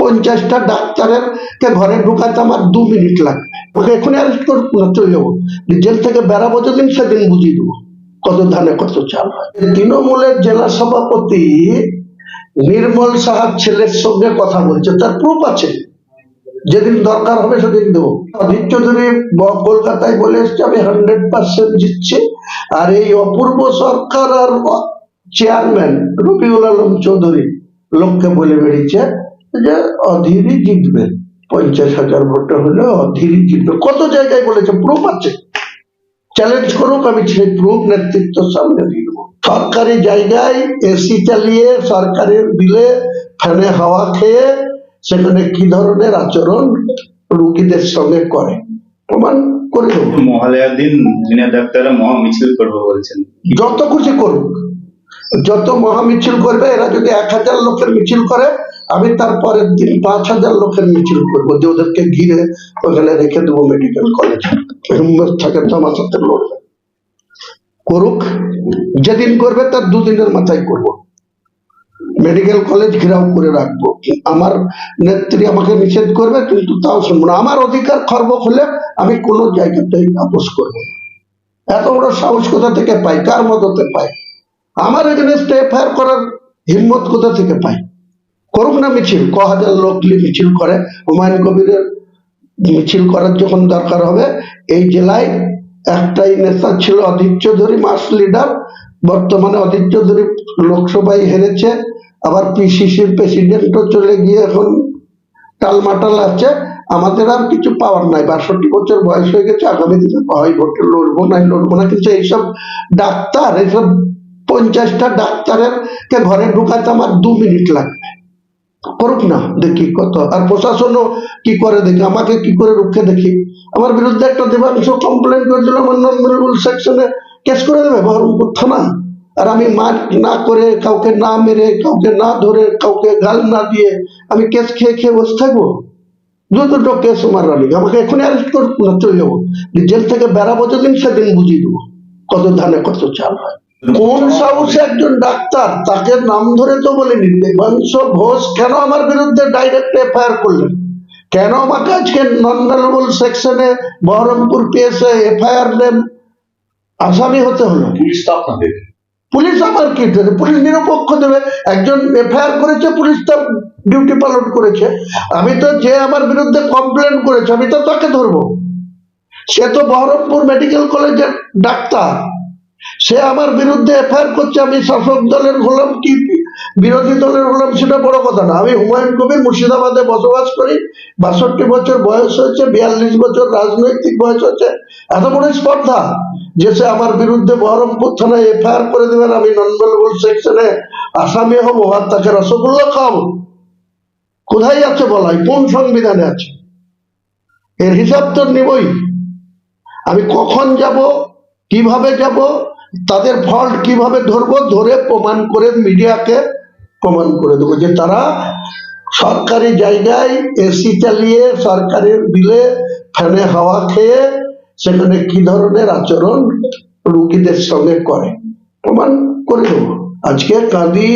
পঞ্চাশটা ডাক্তারের কে ঘরে ঢুকাতে আমার দু মিনিট লাগবে। ওকে এখনই অ্যারেস্ট করে চলে যাব। জেল থেকে বেড়াবো যেদিন, সেদিন বুঝিয়ে দেবো। কত ধানে, কত চাল হয়। তৃণমূলের জেলা সভাপতি নির্মল সাহাব ছেলের সঙ্গে কথা বলছে। তার প্রুফ আছে। যেদিন দরকার হবে, সেদিন দেবো। অধীর চৌধুরী কলকাতায় বলে এসছে, আমি হান্ড্রেড পার্সেন্ট জিতছি। আর এই অপূর্ব সরকার আর চেয়ারম্যান রবিউল আলম চৌধুরী লোককে বলে বেরিয়েছে যে অধীরই জিতবে। পঞ্চাশ হাজার ভোটে হলে অধীরই জিতবে। কত জায়গায় বলেছে প্রুফ আছে। চ্যালেঞ্জ করুক আমি সেই প্রুফ নেতৃত্ব সামনে দিয়ে দেবো। সরকারি জায়গায় এসি চালিয়ে সরকারের বিলে ফ্যানে হাওয়া খেয়ে সেখানে কি ধরনের আচরণ রুগীদের সঙ্গে করে? প্রমাণ করে দেবো। মহালয়ার দিন বিনা ডাক্তাররা মহা মিছিল করবে বলছেন। যত খুশি করুক। যত মহা মিছিল করবে এরা যদি এক হাজার লোকের মিছিল করে আমি তারপরের দিন পাঁচ হাজার লোকের মিছিল করব, যে ওদেরকে ঘিরে ওখানে রেখে দেবো মেডিকেল কলেজ থাকে তো আমার সাথে লড়বে। করুক, যেদিন করবে তার দুদিনের মাথায় করব। মেডিকেল কলেজ ঘেরাও করে রাখব। আমার নেত্রী আমাকে নিষেধ করবে, কিন্তু তাও শুনব না। আমার অধিকার খর্ব হলে আমি কোনো জায়গাতেই আপোষ করব না। এত বড় সাহস কোথা থেকে পাই? কার মদতে পাই? আমার এগেনস্টে এফআইআর করার হিম্মত কোথা থেকে পাই? করুক না মিছিল, ক হাজার লোক মিছিল করে, হুমায়ুন কবিরের মিছিল করার যখন দরকার হবে, এই জেলায় একটাই নেতা ছিল অধীর চৌধুরী, মাস লিডার, বর্তমানে অধীর চৌধুরী লোকসভায় হেরেছে, আবার পিসিসির প্রেসিডেন্টও চলে গিয়ে এখন টালমাটাল আছে, আমাদের আর কিছু পাওয়ার নাই, বাষট্টি বছর বয়স হয়ে গেছে, আগামী দিনে হয় ভোটে লড়বো না লড়বো না, কিন্তু এইসব ডাক্তার, এইসব পঞ্চাশটা ডাক্তারের কে ঘরে ঢুকাতে আমার দু মিনিট লাগবে। করুক না দেখি কত। আর প্রশাসনও কি করে দেখি? আমাকে কি করে রুখে দেখি? আমার বিরুদ্ধে একটা দেবাংশ কমপ্লেন করেছিল আমার নন সেকশনে কেস করে দেবে? বহরমপুর থানা। আর আমি মার না করে কাউকে না মেরে, কাউকে না ধরে, কাউকে গাল না দিয়ে আমি কেস খেয়ে খেয়ে বসে থাকব? দুটো কেস আমার রানিং আমাকে এখনই অ্যারেস্ট করে চলে যাব। জেল থেকে বেড়াবো যেদিন, সেদিন বুঝিয়ে দেবো। কত ধানে কত চাল হয়। কোন সাহসে একজন ডাক্তার? তাকে নাম ধরে তো বলেনি। দেবাংশ ঘোষ কেন আমার বিরুদ্ধে ডাইরেক্ট এফআইআর করলেন? কেন আমাকে আজকে নন ভ্যালুবল সেকশনে বহরমপুর পিএসএ এফআইআর দেন? আসামি হতে হলো। পুলিশ তো আপনাদের। পুলিশ আমার কি দেবে? পুলিশ নিরপেক্ষ দেবে। একজন এফআইআর করেছে পুলিশ তার ডিউটি পালন করেছে। আমি তো যে আমার বিরুদ্ধে কমপ্লেন করেছে আমি তো তাকে ধরবো। সে তো বহরমপুর মেডিকেল কলেজের ডাক্তার। সে আমার বিরুদ্ধে এফআইআর করছে, আমি শাসক দলের হলাম কি বিরোধী দলের হলাম সেটা বড় কথা না। আমি হুমায়ুন কবির মুর্শিদাবাদে বসবাস করি, বাষট্টি বছর বয়স হয়েছে, বিয়াল্লিশ বছর রাজনৈতিক বয়স হয়েছে, এত বড় স্পর্ধা যে সে আমার বিরুদ্ধে বহরমপুর থানায় এফআইআর করে দেবেন, আমি নন সেকশনে আসামি হব, আর তাকে রসগোল্লা খাওয়াবো। কোথায় আছে বলাই? কোন সংবিধানে আছে? এর হিসাব তো নেবই। আমি কখন যাব? কীভাবে যাব? তাদের ফল্ট কীভাবে ধরবো? ধরে প্রমাণ করে মিডিয়াকে প্রমাণ করে দেবো যে তারা সরকারি জায়গায় এসি চালিয়ে সরকারের বিলে ফ্যানে হাওয়া খেয়ে সেখানে কি ধরনের আচরণ রুগীদের সঙ্গে করে? প্রমাণ করে দেবো। আজকে কাঁদি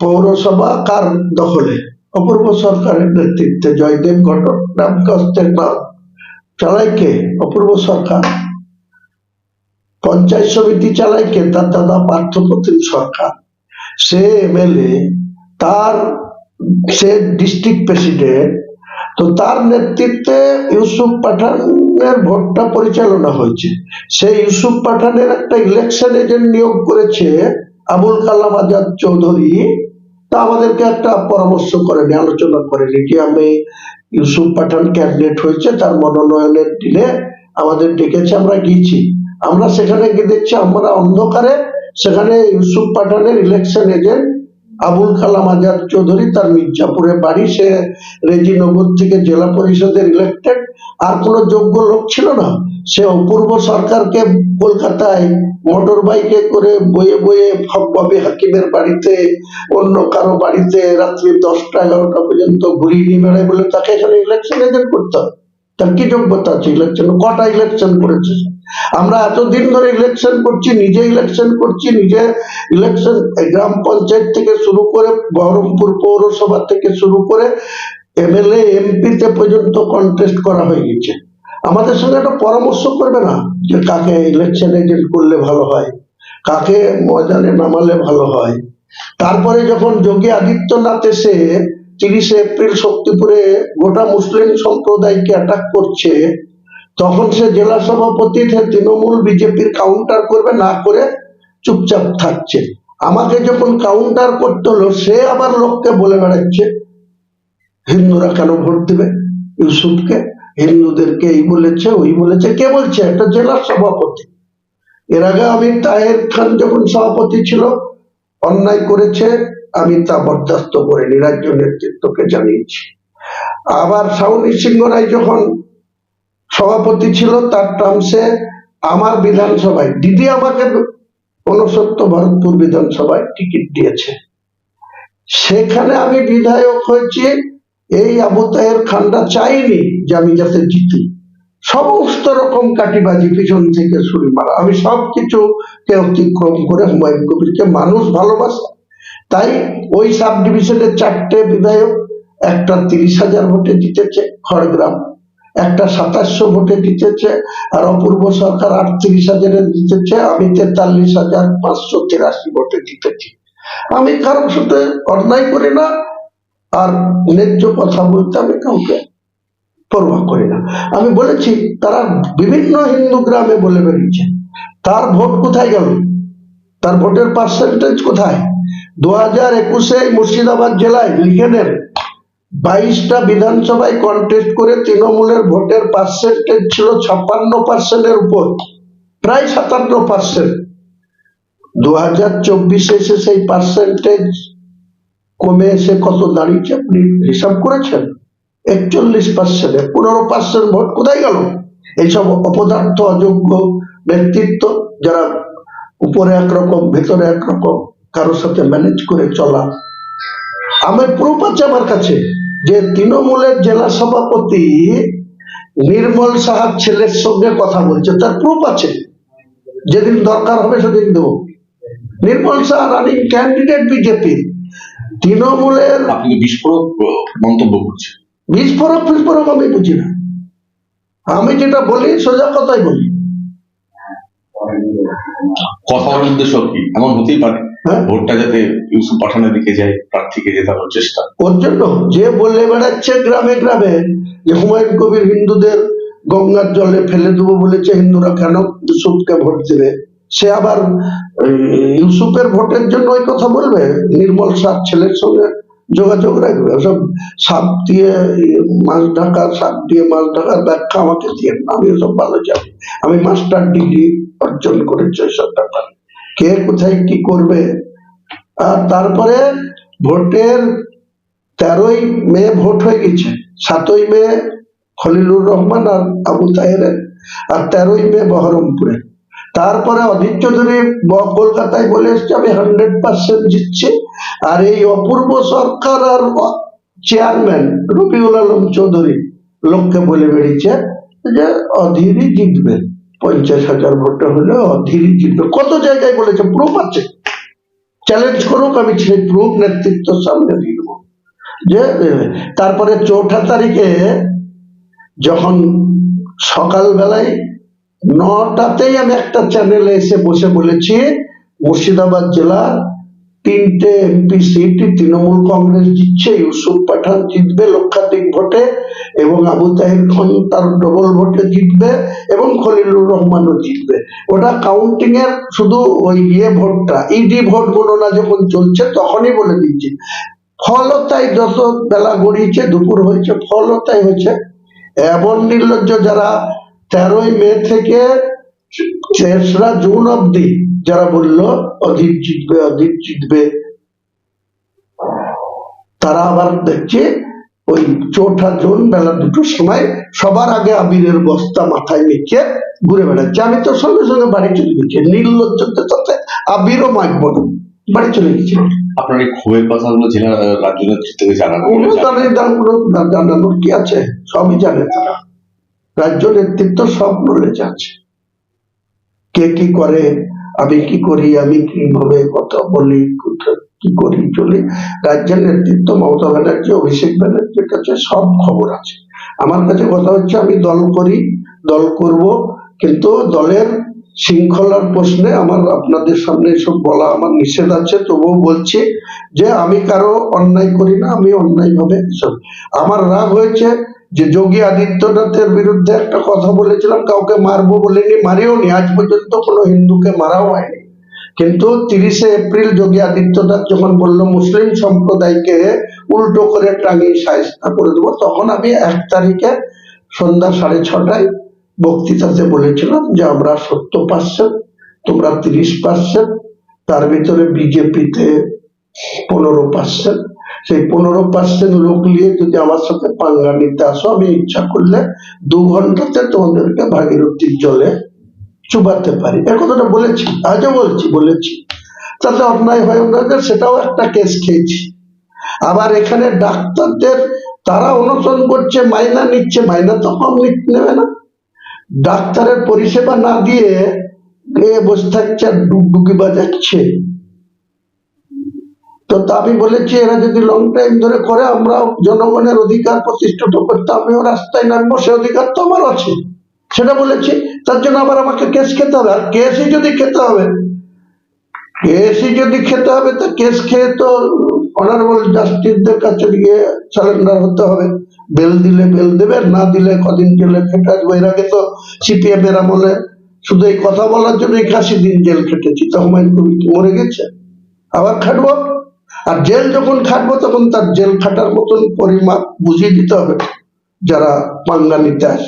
পৌরসভা কার দখলে? অপূর্ব সরকারের নেতৃত্বে জয়দেব ঘটক নাম কষ্টের নাম। চালায় কে? অপূর্ব সরকার। পঞ্চায়েত সমিতি চালায় কে? তার দাদা পার্থপ্রতিম সরকার। সে এমএলএ তার সে ডিস্ট্রিক্ট প্রেসিডেন্ট তো তার নেতৃত্বে ইউসুফ পাঠানের ভোটটা পরিচালনা হয়েছে। সেই ইউসুফ পাঠানের একটা ইলেকশন এজেন্ট নিয়োগ করেছে আবুল কালাম আজাদ চৌধুরী। তা আমাদেরকে একটা পরামর্শ করেনি আলোচনা করেনি যে আমি ইউসুফ পাঠান ক্যান্ডিডেট হয়েছে, তার মনোনয়নের দিনে আমাদের ডেকেছে, আমরা গিয়েছি। আমরা সেখানে গিয়ে দেখছি, আমরা অন্ধকারে সেখানে ইউসুফ পাঠানের ইলেকশন এজেন্ট আবুল কালাম আজাদ চৌধুরী, তার মির্জাপুরে বাড়ি, সে রেজিনগর থেকে জেলা পরিষদের ইলেক্টেড আর কোনো যোগ্য লোক ছিল না। সে অপূর্ব সরকারকে কলকাতায় মোটর বাইকে করে বয়ে বয়ে ববি হাকিমের বাড়িতে, অন্য কারও বাড়িতে রাত্রি দশটা এগারোটা পর্যন্ত ঘুরিয়ে নিয়ে বেড়ায় বলে তাকে এখানে ইলেকশন এজেন্ট করতে হবে তার কি যোগ্যতা আছে? ইলেকশন কটা ইলেকশন করেছে? আমরা এতদিন ধরে ইলেকশন করছি, নিজে ইলেকশন করছি, নিজে ইলেকশন গ্রাম পঞ্চায়েত থেকে শুরু করে বহরমপুর পৌরসভা থেকে শুরু করে এমএলএ, এমপিতে পর্যন্ত কন্টেস্ট করা হয়ে গেছে। আমাদের সঙ্গে একটা পরামর্শ করবে না যে কাকে ইলেকশন এজেন্ট করলে ভালো হয়, কাকে ময়দানে নামালে ভালো হয়। তারপরে যখন যোগী আদিত্যনাথ এসে তিরিশে এপ্রিল শক্তিপুরে গোটা মুসলিম সম্প্রদায়কে অ্যাটাক করছে তখন সে জেলা সভাপতি তৃণমূল বিজেপির কাউন্টার করবে, না করে চুপচাপ থাকছে। আমাকে যখন কাউন্টার করতে হলো, সে আবার লোককে বলে বেড়াচ্ছে, হিন্দুরা কেন ভোট দেবে? ইউসুফকে, হিন্দুদেরকে এই বলেছে, ওই বলেছে, কে বলছে? একটা জেলার সভাপতি। এর আগে আমি তাহের খান যখন সভাপতি ছিল, অন্যায় করেছে, আমি তা বরদাস্ত করিনি, রাজ্য নেতৃত্বকে জানিয়েছি। আবার সাউনি সিংহ রায় যখন সভাপতি ছিল, তার টার্মসে আমার বিধানসভায়। দিদি আমাকে ঊনসত্তর ভরতপুর বিধানসভায় টিকিট দিয়েছে। সেখানে আমি বিধায়ক হয়েছি, এই আবু তাহের খানটা চাইনি যে আমি যাতে জিতি। সমস্ত রকম কাটিবাজি, পিছন থেকে শুরু মারা। আমি সব কিছু কে অতিক্রম করে হুমায়ুন কবিরকে মানুষ ভালোবাসে। তাই ওই সাব ডিভিশনের চারটে বিধায়ক, একটা তিরিশ হাজার ভোটে জিতেছে খড়গ্রাম। একটা সাতাশশো ভোটে জিতেছে আর অপূর্ব সরকার আটত্রিশ হাজারে জিতেছে। আমি তেতাল্লিশ হাজার পাঁচশো তিরাশি ভোটে জিতেছি। আমি কারোর সাথে অন্যায় করি না আর ন্যায্য কথা বলতে আমি কাউকে পরোয়া করি না। আমি বলেছি, তারা বিভিন্ন হিন্দু গ্রামে বলে বেরিয়েছে তার ভোট কোথায় গেল? তার ভোটের পার্সেন্টেজ কোথায়? দু হাজার একুশে মুর্শিদাবাদ জেলায় লিখে নেন। বাইশটা বিধানসভায় কন্টেস্ট করে তৃণমূলের ভোটের পার্সেন্টেজ ছিল ছাপ্পান্ন পার্সেন্টের উপর, প্রায় সাতান্ন পার্সেন্ট দু হাজার চব্বিশে এসে সেই পার্সেন্টেজ কমে এসে কত দাঁড়িয়েছে আপনি হিসাব করেছেন? একচল্লিশ পার্সেন্টে পনেরো পার্সেন্ট ভোট কোথায় গেল? এইসব অপদার্থ, অযোগ্য ব্যক্তিত্ব যারা উপরে একরকম, ভেতরে একরকম, কারোর সাথে ম্যানেজ করে চলা। আমার প্রুফ আছে আমার কাছে। যে তৃণমূলের জেলা সভাপতি নির্মল সাহার ছেলের সঙ্গে কথা বলছে তার প্রুফ আছে। যেদিন দরকার হবে সেদিন দেবো। Nirmal Saha running candidate BJP. তৃণমূলের আপনি বিস্ফোরক মন্তব্য করছেন? বিস্ফোরক বিস্ফোরক আমি বুঝি না। আমি যেটা বলি সোজা কথাই বলি। কথা উদ্দেশ্য কি? এমন হতেই পারে। ভোটটা যাতে ইউসুফ পাঠানের দিকে যায় প্রার্থীকে জেতানোর চেষ্টা। ওর জন্য যে বলে বেড়াচ্ছে গ্রামে গ্রামে যে হুমায়ুন কবির হিন্দুদের গঙ্গার জলে ফেলে দেবো বলেছে হিন্দুরা কেন ইউসুফকে ভোট দেবে? সে আবার ইউসুফের ভোটের জন্য ওই কথা বলবে? নির্মল সার ছেলের সঙ্গে যোগাযোগ রাখবে? ওসব সাপ দিয়ে মাছ ঢাকা সাপ দিয়ে মাছ ঢাকার ব্যাখ্যা আমাকে দিয়ে না। আমি ওসব ভালো জানি আমি মাস্টার ডিগ্রি অর্জন করেছি ওইসব ব্যাপার। কে কোথায় কি করবে? আর তারপরে ভোটের তেরোই মে ভোট হয়ে গেছে, সাতই মে খলিলুর রহমান আর আবু তাহেরের, আর তেরোই মে বহরমপুরে তারপরে অধীর চৌধুরী কলকাতায় বলে এসছে, আমি হান্ড্রেড পার্সেন্ট জিতছি। আর এই অপূর্ব সরকার আর চেয়ারম্যান রবিউল আলম চৌধুরী লোককে বলে বেরিয়েছে যে অধীরই জিতবে পঞ্চাশ হাজার ভোটটা হলে অধীর জিতবে কত জায়গায় বলেছে প্রুফ আছে। চ্যালেঞ্জ করুক, আমি সেই প্রুফ নেতৃত্ব সামনে দিয়ে দেবো। যে তারপরে চৌঠা তারিখে যখন সকালবেলায় নটাতেই আমি একটা চ্যানেলে এসে বসে বলেছি, মুর্শিদাবাদ জেলার তিনটে এমপি সিট তৃণমূল কংগ্রেস জিতছে, ইউসুফ পাঠান জিতবে, লক্ষাধিক ভোটে এবং আবু তাহির খান তার ডবল ভোটে জিতবে এবং খলিলুর রহমানও জিতবে। ওটা কাউন্টিং এর শুধু ওই ইয়ে ভোটটা ইডি ভোট গণনা যখন চলছে তখনই বলে দিচ্ছি। ফলও তাই যত বেলা গড়িয়েছে, দুপুর হয়েছে ফলও তাই হয়েছে। এমন নির্লজ্জ যারা তেরোই মে থেকে তেসরা জুন অবধি যারা বলল অধীর জিতবে অধীর জিতবে তারা আবার দেখছে ওই চৌঠা জুন বেলা দুটোর সময় সবার আগে আবিরের বস্তা মাথায় নিচে ঘুরে বেড়াচ্ছে। আমি তো সঙ্গে সঙ্গে বাড়ি চলে গেছি। নির্লজ্জদের সাথে আবিরও মাখবো না। বাড়ি চলে গেছি। আপনার এই ক্ষোভের কথাগুলো জেলা রাজ্য নেতৃত্বকে জানানো। কোনো হয়েছে। জানে জানানোর কি আছে? সবই জানে তারা। রাজ্য নেতৃত্ব সব নলেজ আছে কে কি করে আমি কি করি, আমি কীভাবে কথা বলি কি করি, চলি? রাজ্যের নেতৃত্ব মমতা ব্যানার্জি, অভিষেক ব্যানার্জির কাছে সব খবর আছে। আমার কাছে কথা হচ্ছে, আমি দল করি, দল করব, কিন্তু দলের শৃঙ্খলার প্রশ্নে আমার আপনাদের সামনে এসব বলা আমার নিষেধ আছে। তবুও বলছি যে, আমি কারও অন্যায় করি না, আমি অন্যায় ভাবে আমার রাগ হয়েছে যে যোগী আদিত্যনাথের বিরুদ্ধে একটা কথা বলেছিলাম, কাউকে মারবো বলিনি, মারিও নি, আজ পর্যন্ত কোনো হিন্দুকে মারাও হয়নি। কিন্তু তিরিশে এপ্রিল যোগী আদিত্যনাথ যখন বলল, মুসলিম সম্প্রদায়কে উল্টো করে টাঙিয়ে সাহেস্তা করে দেবো, তখন আমি এক তারিখে সন্ধ্যা সাড়ে ছটায় বক্তৃতাতে বলেছিলাম যে, আমরা সত্তর পার্সেন্ট, তোমরা তিরিশ পার্সেন্ট, তার ভিতরে বিজেপিতে পনেরো পার্সেন্ট সেই পনেরো পার্সেন্ট লোক নিয়ে যদি আমার সাথে পাঙ্গা নিতে আসো, আমি ইচ্ছা করলে দু ঘন্টাতে তোমাদেরকে ভাগীরথীর জলে চুবাতে পারি। এ কথাটা বলেছি, আজও বলছি, বলেছি। তাতে অন্যায় হয় ওনাদের সেটাও একটা কেস খেয়েছি। আবার এখানে ডাক্তারদের, তারা অনুসরণ করছে, মাইনা নিচ্ছে, মাইনা তো কম নেবে না। ডাক্তারের পরিষেবা না দিয়ে বসে থাকছে আর ডুগডুগি বাজাচ্ছে। তো আমি বলেছি, এরা যদি লং টাইম ধরে করে আমরা জনগণের অধিকার প্রতিষ্ঠিত করতে, আমিও রাস্তায় নামবো, সে অধিকার তো আমার আছে। সেটা বলেছি, তার জন্য আবার আমাকে কেস খেতে হবে। আর কেসই যদি খেতে হবে কেসই যদি খেতে হবে, তো কেস খেয়ে তো অনারেবল জাস্টিসদের কাছে গিয়ে সারেন্ডার হতে হবে। বেল দিলে বেল দেবে, না দিলে কদিন জেলে খেটে আসব এর আগে তো সিপিএম এর আমলে শুধু এই কথা বলার জন্য একাশি দিন জেল খেটেছি তো হুমায়ুন কবির কি মরে গেছে। আবার খাটবো। আর জেল যখন খাটবো, তখন তার জেল খাটার মতন পরিমাপ বুঝিয়ে দিতে হবে, যারা পাঙ্গা নিতে আসে।